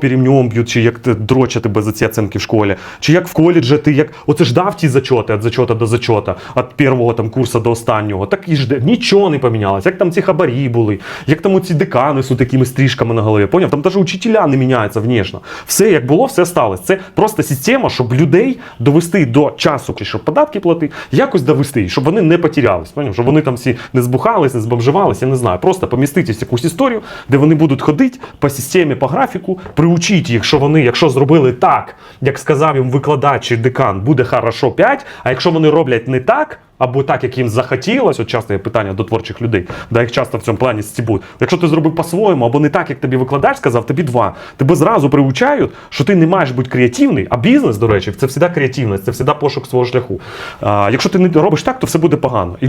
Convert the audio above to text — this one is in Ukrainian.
жопі рівнем б'ють, чи як ти дрочать тебе за ці оценки в школі, чи як в коледжі ти як оце ж дав ті зачоти від зачота до зачота, від першого там курсу до останнього. Так і жде. Нічого не помінялось. Як там ці хабарі були, як там ці декани з такими стрижками на голові. Поняв? Там навіть учителя не міняються внешне. Все як було, все сталося. Це просто система, щоб людей довести до часу, щоб податки платити, якось довести, щоб вони не потерялись. Поняв? Щоб вони там всі не збухались, не збомжувались, я не знаю. Просто поміститись якусь історію, де вони будуть ходити по системі, по графіку, приучіть їх, що вони, якщо зробили так, як сказав їм викладач чи декан, буде хорошо 5, а якщо вони роблять не так. Або так, як їм захотілося, от часто є питання до творчих людей, да їх часто в цьому плані стібуть. Якщо ти зробив по-своєму, або не так, як тобі викладач сказав, тобі два. Тебе зразу приучають, що ти не маєш бути креативний, а бізнес, до речі, це завжди креативність, це завжди пошук свого шляху. А, якщо ти не робиш так, то все буде погано.